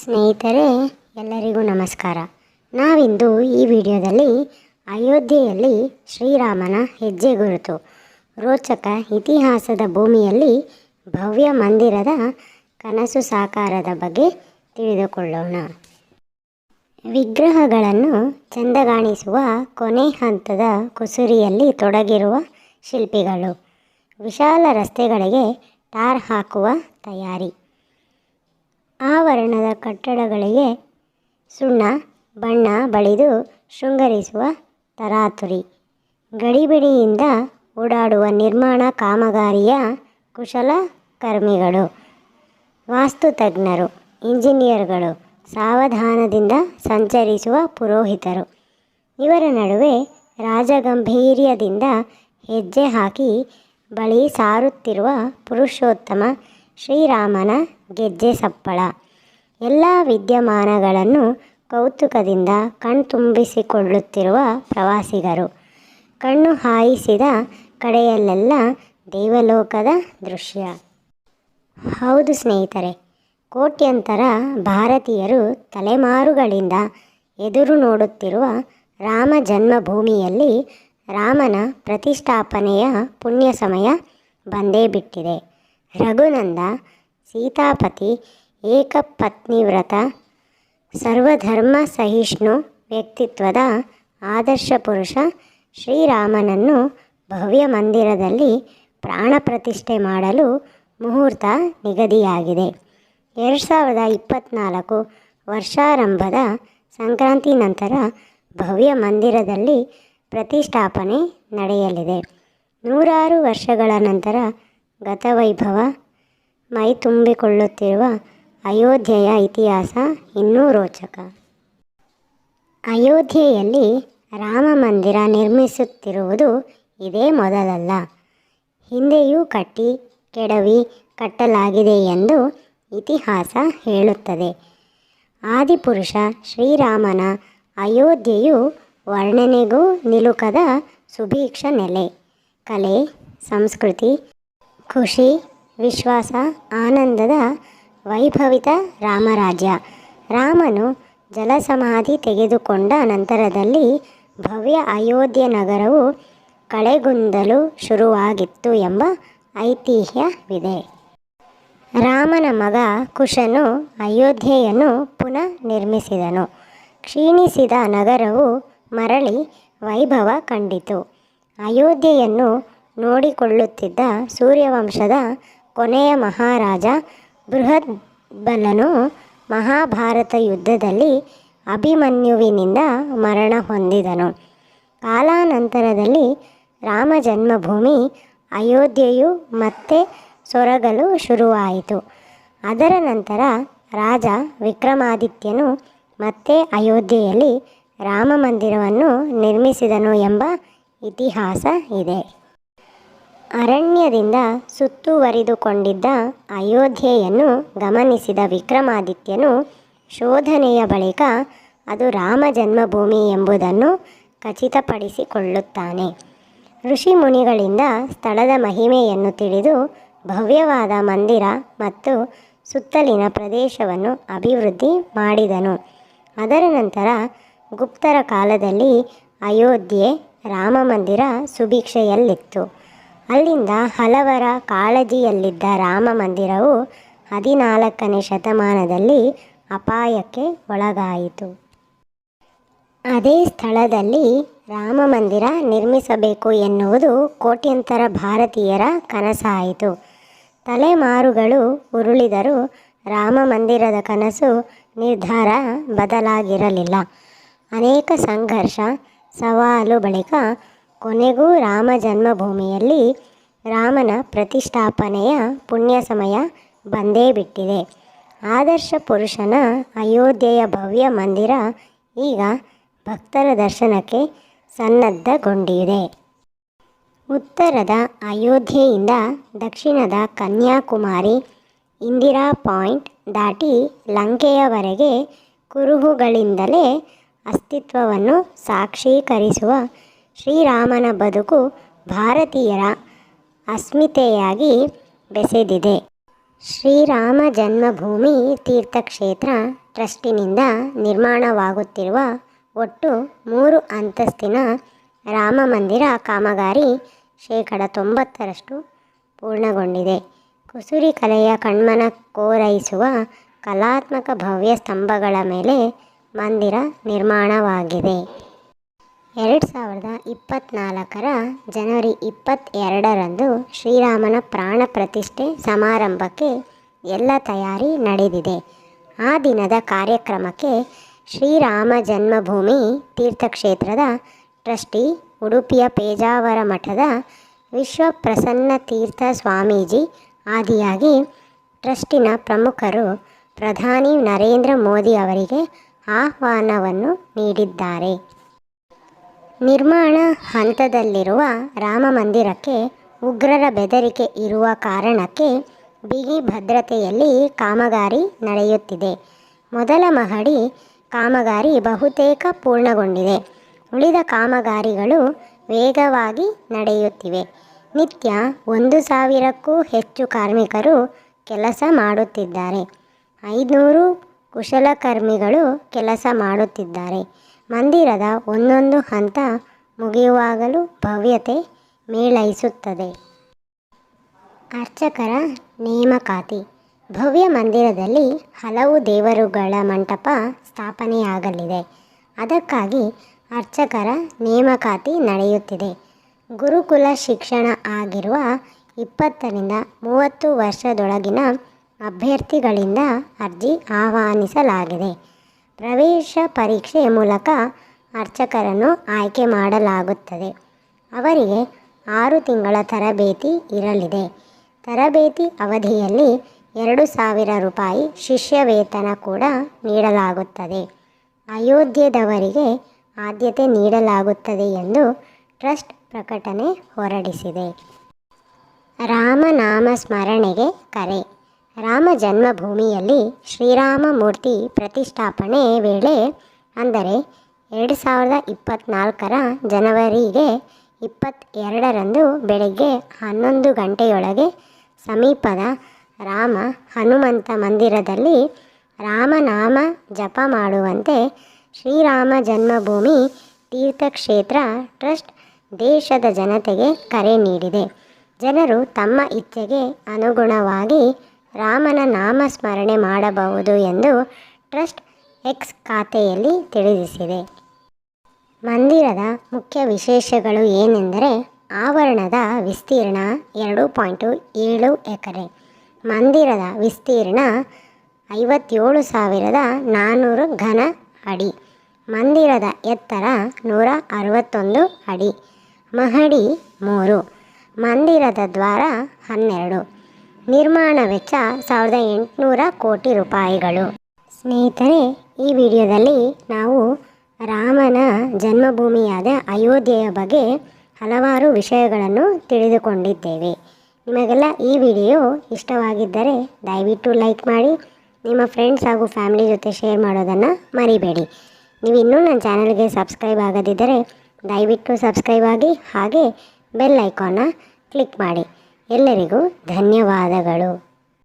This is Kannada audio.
ಸ್ನೇಹಿತರೆ, ಎಲ್ಲರಿಗೂ ನಮಸ್ಕಾರ. ನಾವಿಂದು ಈ ವಿಡಿಯೋದಲ್ಲಿ ಅಯೋಧ್ಯೆಯಲ್ಲಿ ಶ್ರೀರಾಮನ ಹೆಜ್ಜೆ ಗುರುತು. ರೋಚಕ ಇತಿಹಾಸದ ಭೂಮಿಯಲ್ಲಿ ಭವ್ಯ ಮಂದಿರದ ಕನಸು ಸಾಕಾರದ ಬಗ್ಗೆ ತಿಳಿದುಕೊಳ್ಳೋಣ. ವಿಗ್ರಹಗಳನ್ನು ಚಂದಗಾಣಿಸುವ ಕೊನೆ ಹಂತದ ಕುಸುರಿಯಲ್ಲಿ ತೊಡಗಿರುವ ಶಿಲ್ಪಿಗಳು. ವಿಶಾಲ ರಸ್ತೆಗಳಿಗೆ ಟಾರ್ ಹಾಕುವ ತಯಾರಿ. ಆವರಣದ ಕಟ್ಟಡಗಳಿಗೆ ಸುಣ್ಣ, ಬಣ್ಣ ಬಳಿದು ಶೃಂಗರಿಸುವ ತರಾತುರಿ. ಗಡಿಬಿಡಿಯಿಂದ ಓಡಾಡುವ ನಿರ್ಮಾಣ ಕಾಮಗಾರಿಯ ಕುಶಲಕರ್ಮಿಗಳು ವಾಸ್ತುತಜ್ಞರು ಇಂಜಿನಿಯರ್ಗಳು, ಸಾವಧಾನದಿಂದ ಸಂಚರಿಸುವ ಪುರೋಹಿತರು. ಇವರ ನಡುವೆ ರಾಜಗಂಭೀರ್ಯದಿಂದ ಹೆಜ್ಜೆ ಹಾಕಿ ಬಳಿ ಸಾರುತ್ತಿರುವ ಪುರುಷೋತ್ತಮ ಶ್ರೀರಾಮನ ಗೆಜ್ಜೆ ಸಪ್ಪಳ. ಎಲ್ಲ ವಿದ್ಯಮಾನಗಳನ್ನು ಕೌತುಕದಿಂದ ಕಣ್ತುಂಬಿಸಿಕೊಳ್ಳುತ್ತಿರುವ ಪ್ರವಾಸಿಗರು. ಕಣ್ಣು ಹಾಯಿಸಿದ ಕಡೆಯಲ್ಲೆಲ್ಲ ದೇವಲೋಕದ ದೃಶ್ಯ. ಹೌದು ಸ್ನೇಹಿತರೆ, ಕೋಟ್ಯಂತರ ಭಾರತೀಯರು ತಲೆಮಾರುಗಳಿಂದ ಎದುರು ನೋಡುತ್ತಿರುವ ರಾಮ ಜನ್ಮಭೂಮಿಯಲ್ಲಿ ರಾಮನ ಪ್ರತಿಷ್ಠಾಪನೆಯ ಪುಣ್ಯ ಸಮಯ ಬಂದೇ ಬಿಟ್ಟಿದೆ. ರಘುನಂದ, ಸೀತಾಪತಿ ಏಕಪತ್ನಿವ್ರತ ಸರ್ವಧರ್ಮ ಸಹಿಷ್ಣು ವ್ಯಕ್ತಿತ್ವದ ಆದರ್ಶ ಪುರುಷ ಶ್ರೀರಾಮನನ್ನು ಭವ್ಯ ಮಂದಿರದಲ್ಲಿ ಪ್ರಾಣ ಪ್ರತಿಷ್ಠೆ ಮಾಡಲು ಮುಹೂರ್ತ ನಿಗದಿಯಾಗಿದೆ. ಎರಡು ಸಾವಿರದ ಇಪ್ಪತ್ತ್ನಾಲ್ಕು ವರ್ಷಾರಂಭದ ಸಂಕ್ರಾಂತಿ ನಂತರ ಭವ್ಯ ಮಂದಿರದಲ್ಲಿ ಪ್ರತಿಷ್ಠಾಪನೆ ನಡೆಯಲಿದೆ. ನೂರಾರು ವರ್ಷಗಳ ನಂತರ ಗತವೈಭವ. ಮೈ ತುಂಬಿಕೊಳ್ಳುತ್ತಿರುವ ಅಯೋಧ್ಯೆಯ ಇತಿಹಾಸ ಇನ್ನೂ ರೋಚಕ. ಅಯೋಧ್ಯೆಯಲ್ಲಿ ರಾಮ ಮಂದಿರ ನಿರ್ಮಿಸುತ್ತಿರುವುದು ಇದೇ ಮೊದಲಲ್ಲ. ಹಿಂದೆಯೂ ಕಟ್ಟಿ, ಕೆಡವಿ ಕಟ್ಟಲಾಗಿದೆ ಎಂದು ಇತಿಹಾಸ ಹೇಳುತ್ತದೆ. ಆದಿಪುರುಷ ಶ್ರೀರಾಮನ ಅಯೋಧ್ಯೆಯು ವರ್ಣನೆಗೂ ನಿಲುಕದ ಸುಭೀಕ್ಷ ನೆಲೆ. ಕಲೆ, ಸಂಸ್ಕೃತಿ ಖುಷಿ, ವಿಶ್ವಾಸ, ಆನಂದದ ವೈಭವಿತ ರಾಮರಾಜ್ಯ. ರಾಮನು ಜಲಸಮಾಧಿ ತೆಗೆದುಕೊಂಡ ನಂತರದಲ್ಲಿ ಭವ್ಯ ಅಯೋಧ್ಯೆ ನಗರವು ಕಳೆಗುಂದಲು ಶುರುವಾಗಿತ್ತು ಎಂಬ ಐತಿಹ್ಯವಿದೆ. ರಾಮನ ಮಗ ಕುಶನು ಅಯೋಧ್ಯೆಯನ್ನು ಪುನಃ ನಿರ್ಮಿಸಿದನು ಕ್ಷೀಣಿಸಿದ ನಗರವು ಮರಳಿ ವೈಭವ ಕಂಡಿತು. ಅಯೋಧ್ಯೆಯನ್ನು ನೋಡಿಕೊಳ್ಳುತ್ತಿದ್ದ ಸೂರ್ಯವಂಶದ ಕೊನೆಯ ಮಹಾರಾಜ ಬೃಹದ್ಬಲನು ಮಹಾಭಾರತ ಯುದ್ಧದಲ್ಲಿ ಅಭಿಮನ್ಯುವಿನಿಂದ ಮರಣ ಹೊಂದಿದನು. ಕಾಲಾನಂತರದಲ್ಲಿ ರಾಮ ಜನ್ಮಭೂಮಿ ಅಯೋಧ್ಯೆಯು ಮತ್ತೆ ಸೊರಗಲು ಶುರುವಾಯಿತು. ಅದರ ನಂತರ ರಾಜ ವಿಕ್ರಮಾದಿತ್ಯನು ಮತ್ತೆ ಅಯೋಧ್ಯೆಯಲ್ಲಿ ರಾಮ ಮಂದಿರವನ್ನು ನಿರ್ಮಿಸಿದನು ಎಂಬ ಇತಿಹಾಸ ಇದೆ. ಅರಣ್ಯದಿಂದ ಸುತ್ತುವರಿದುಕೊಂಡಿದ್ದ ಅಯೋಧ್ಯೆಯನ್ನು ಗಮನಿಸಿದ ವಿಕ್ರಮಾದಿತ್ಯನು ಶೋಧನೆಯ ಬಳಿಕ ಅದು ರಾಮ ಜನ್ಮಭೂಮಿ ಎಂಬುದನ್ನು ಖಚಿತಪಡಿಸಿಕೊಳ್ಳುತ್ತಾನೆ. ಋಷಿ ಮುನಿಗಳಿಂದ ಸ್ಥಳದ ಮಹಿಮೆಯನ್ನು ತಿಳಿದು ಭವ್ಯವಾದ ಮಂದಿರ ಮತ್ತು ಸುತ್ತಲಿನ ಪ್ರದೇಶವನ್ನು ಅಭಿವೃದ್ಧಿ ಮಾಡಿದನು. ಅದರ ನಂತರ ಗುಪ್ತರ ಕಾಲದಲ್ಲಿ ಅಯೋಧ್ಯೆ ರಾಮ ಮಂದಿರ ಸುಭಿಕ್ಷೆಯಲ್ಲಿತ್ತು. ಅಲ್ಲಿಂದ ಹಲವರ ಕಾಳಜಿಯಲ್ಲಿದ್ದ ರಾಮ ಮಂದಿರವು ಹದಿನಾಲ್ಕನೇ ಶತಮಾನದಲ್ಲಿ ಅಪಾಯಕ್ಕೆ ಒಳಗಾಯಿತು. ಅದೇ ಸ್ಥಳದಲ್ಲಿ ರಾಮ ಮಂದಿರ ನಿರ್ಮಿಸಬೇಕು ಎನ್ನುವುದು ಕೋಟ್ಯಂತರ ಭಾರತೀಯರ ಕನಸಾಯಿತು. ತಲೆಮಾರುಗಳು ಉರುಳಿದರೂ ರಾಮ ಮಂದಿರದ ಕನಸು ನಿರ್ಧಾರ ಬದಲಾಗಿರಲಿಲ್ಲ. ಅನೇಕ ಸಂಘರ್ಷ, ಸವಾಲು ಬಳಿಕ ಕೊನೆಗೂ ರಾಮ ಜನ್ಮಭೂಮಿಯಲ್ಲಿ ರಾಮನ ಪ್ರತಿಷ್ಠಾಪನೆಯ ಪುಣ್ಯ ಸಮಯ ಬಂದೇ ಬಿಟ್ಟಿದೆ. ಆದರ್ಶ ಪುರುಷನ ಅಯೋಧ್ಯೆಯ ಭವ್ಯ ಮಂದಿರ ಈಗ ಭಕ್ತರ ದರ್ಶನಕ್ಕೆ ಸನ್ನದ್ಧಗೊಂಡಿದೆ. ಉತ್ತರದ ಅಯೋಧ್ಯೆಯಿಂದ ದಕ್ಷಿಣದ ಕನ್ಯಾಕುಮಾರಿ ಇಂದಿರಾ ಪಾಯಿಂಟ್ ದಾಟಿ ಲಂಕೆಯವರೆಗೆ ಕುರುಹುಗಳಿಂದಲೇ ಅಸ್ತಿತ್ವವನ್ನು ಸಾಕ್ಷೀಕರಿಸುವ ಶ್ರೀರಾಮನ ಬದುಕು ಭಾರತೀಯರ ಅಸ್ಮಿತೆಯಾಗಿ ಬೆಸೆದಿದೆ. ಶ್ರೀರಾಮ ಜನ್ಮಭೂಮಿ ತೀರ್ಥಕ್ಷೇತ್ರ ಟ್ರಸ್ಟಿನಿಂದ ನಿರ್ಮಾಣವಾಗುತ್ತಿರುವ ಒಟ್ಟು ಮೂರು ಅಂತಸ್ತಿನ ರಾಮ ಮಂದಿರ ಕಾಮಗಾರಿ ಶೇಕಡ ತೊಂಬತ್ತರಷ್ಟು ಪೂರ್ಣಗೊಂಡಿದೆ. ಕುಸುರಿ ಕಲೆಯ ಕಣ್ಮನ ಕೋರೈಸುವ ಕಲಾತ್ಮಕ ಭವ್ಯ ಸ್ತಂಭಗಳ ಮೇಲೆ ಮಂದಿರ ನಿರ್ಮಾಣವಾಗಿದೆ. ಎರಡು ಸಾವಿರದ ಇಪ್ಪತ್ತ್ನಾಲ್ಕರ ಜನವರಿ ಇಪ್ಪತ್ತೆರಡರಂದು ಶ್ರೀರಾಮನ ಪ್ರಾಣ ಪ್ರತಿಷ್ಠೆ ಸಮಾರಂಭಕ್ಕೆ ಎಲ್ಲ ತಯಾರಿ ನಡೆದಿದೆ. ಆ ದಿನದ ಕಾರ್ಯಕ್ರಮಕ್ಕೆ ಶ್ರೀರಾಮ ಜನ್ಮಭೂಮಿ ತೀರ್ಥಕ್ಷೇತ್ರದ ಟ್ರಸ್ಟಿ ಉಡುಪಿಯ ಪೇಜಾವರ ಮಠದ ವಿಶ್ವಪ್ರಸನ್ನ ತೀರ್ಥ ಸ್ವಾಮೀಜಿ ಆದಿಯಾಗಿ ಟ್ರಸ್ಟಿನ ಪ್ರಮುಖರು ಪ್ರಧಾನಿ ನರೇಂದ್ರ ಮೋದಿ ಅವರಿಗೆ ಆಹ್ವಾನವನ್ನು ನೀಡಿದ್ದಾರೆ. ನಿರ್ಮಾಣ ಹಂತದಲ್ಲಿರುವ ರಾಮ ಮಂದಿರಕ್ಕೆ ಉಗ್ರರ ಬೆದರಿಕೆ ಇರುವ ಕಾರಣಕ್ಕೆ ಬಿಗಿ ಭದ್ರತೆಯಲ್ಲಿ ಕಾಮಗಾರಿ ನಡೆಯುತ್ತಿದೆ. ಮೊದಲ ಮಹಡಿ ಕಾಮಗಾರಿ ಬಹುತೇಕ ಪೂರ್ಣಗೊಂಡಿದೆ. ಉಳಿದ ಕಾಮಗಾರಿಗಳು ವೇಗವಾಗಿ ನಡೆಯುತ್ತಿವೆ. ನಿತ್ಯ ಒಂದು ಸಾವಿರಕ್ಕೂ ಹೆಚ್ಚು ಕಾರ್ಮಿಕರು ಕೆಲಸ ಮಾಡುತ್ತಿದ್ದಾರೆ. ಐನೂರು ಕುಶಲಕರ್ಮಿಗಳು ಕೆಲಸ ಮಾಡುತ್ತಿದ್ದಾರೆ. ಮಂದಿರದ ಒಂದೊಂದು ಹಂತ ಮುಗಿಯುವಾಗಲೂ ಭವ್ಯತೆ ಮೇಳೈಸುತ್ತದೆ. ಅರ್ಚಕರ ನೇಮಕಾತಿ. ಭವ್ಯ ಮಂದಿರದಲ್ಲಿ ಹಲವು ದೇವರುಗಳ ಮಂಟಪ ಸ್ಥಾಪನೆಯಾಗಲಿದೆ. ಅದಕ್ಕಾಗಿ ಅರ್ಚಕರ ನೇಮಕಾತಿ ನಡೆಯುತ್ತಿದೆ. ಗುರುಕುಲ ಶಿಕ್ಷಣ ಆಗಿರುವ ಇಪ್ಪತ್ತರಿಂದ ಮೂವತ್ತು ವರ್ಷದೊಳಗಿನ ಅಭ್ಯರ್ಥಿಗಳಿಂದ ಅರ್ಜಿ ಆಹ್ವಾನಿಸಲಾಗಿದೆ. ಪ್ರವೇಶ ಪರೀಕ್ಷೆ ಮೂಲಕ ಅರ್ಚಕರನ್ನು ಆಯ್ಕೆ ಮಾಡಲಾಗುತ್ತದೆ. ಅವರಿಗೆ ಆರು ತಿಂಗಳ ತರಬೇತಿ ಇರಲಿದೆ. ತರಬೇತಿ ಅವಧಿಯಲ್ಲಿ ಎರಡು ಸಾವಿರ ರೂಪಾಯಿ ಶಿಷ್ಯ ವೇತನ ಕೂಡ ನೀಡಲಾಗುತ್ತದೆ. ಅಯೋಧ್ಯೆದವರಿಗೆ ಆದ್ಯತೆ ನೀಡಲಾಗುತ್ತದೆ ಎಂದು ಟ್ರಸ್ಟ್ ಪ್ರಕಟಣೆ ಹೊರಡಿಸಿದೆ. ರಾಮನಾಮ ಸ್ಮರಣೆಗೆ ಕರೆ. ರಾಮ ಜನ್ಮಭೂಮಿಯಲ್ಲಿ ಶ್ರೀರಾಮ ಮೂರ್ತಿ ಪ್ರತಿಷ್ಠಾಪನೆ ವೇಳೆ, ಅಂದರೆ ಎರಡು ಸಾವಿರದ ಇಪ್ಪತ್ತ್ನಾಲ್ಕರ ಜನವರಿಗೆ ಇಪ್ಪತ್ತೆರಡರಂದು ಬೆಳಗ್ಗೆ ಹನ್ನೊಂದು ಗಂಟೆಯೊಳಗೆ ಸಮೀಪದ ರಾಮ ಹನುಮಂತ ಮಂದಿರದಲ್ಲಿ ರಾಮನಾಮ ಜಪ ಮಾಡುವಂತೆ ಶ್ರೀರಾಮ ಜನ್ಮಭೂಮಿ ತೀರ್ಥಕ್ಷೇತ್ರ ಟ್ರಸ್ಟ್ ದೇಶದ ಜನತೆಗೆ ಕರೆ ನೀಡಿದೆ. ಜನರು ತಮ್ಮ ಇಚ್ಛೆಗೆ ಅನುಗುಣವಾಗಿ ರಾಮನ ನಾಮಸ್ಮರಣೆ ಮಾಡಬಹುದು ಎಂದು ಟ್ರಸ್ಟ್ ಎಕ್ಸ್ ಖಾತೆಯಲ್ಲಿ ತಿಳಿಸಿದೆ. ಮಂದಿರದ ಮುಖ್ಯ ವಿಶೇಷಗಳು ಏನೆಂದರೆ ಆವರಣದ ವಿಸ್ತೀರ್ಣ ಎರಡು ಪಾಯಿಂಟು ಏಳು ಎಕರೆ, ಮಂದಿರದ ವಿಸ್ತೀರ್ಣ ಐವತ್ತೇಳು ಸಾವಿರದ ನಾನ್ನೂರು ಘನ ಅಡಿ, ಮಂದಿರದ ಎತ್ತರ ನೂರ ಅರವತ್ತೊಂದು ಅಡಿ, ಮಹಡಿ ಮೂರು, ಮಂದಿರದ ದ್ವಾರ ಹನ್ನೆರಡು. ನಿರ್ಮಾಣ ವೆಚ್ಚ ಸಾವಿರದ ಎಂಟುನೂರ ಕೋಟಿ ರೂಪಾಯಿಗಳು. ಸ್ನೇಹಿತರೆ, ಈ ವಿಡಿಯೋದಲ್ಲಿ ನಾವು ರಾಮನ ಜನ್ಮಭೂಮಿಯಾದ ಅಯೋಧ್ಯೆಯ ಬಗ್ಗೆ ಹಲವಾರು ವಿಷಯಗಳನ್ನು ತಿಳಿದುಕೊಂಡಿದ್ದೇವೆ. ನಿಮಗೆಲ್ಲ ಈ ವಿಡಿಯೋ ಇಷ್ಟವಾಗಿದ್ದರೆ ದಯವಿಟ್ಟು ಲೈಕ್ ಮಾಡಿ, ನಿಮ್ಮ ಫ್ರೆಂಡ್ಸ್ ಹಾಗೂ ಫ್ಯಾಮಿಲಿ ಜೊತೆ ಶೇರ್ ಮಾಡೋದನ್ನು ಮರಿಬೇಡಿ. ನೀವು ಇನ್ನೂ ನನ್ನ ಚಾನಲ್ಗೆ ಸಬ್ಸ್ಕ್ರೈಬ್ ಆಗದಿದ್ದರೆ ದಯವಿಟ್ಟು ಸಬ್ಸ್ಕ್ರೈಬ್ ಆಗಿ ಹಾಗೆ ಬೆಲ್ ಐಕಾನ್ನ ಕ್ಲಿಕ್ ಮಾಡಿ. ಎಲ್ಲರಿಗೂ ಧನ್ಯವಾದಗಳು.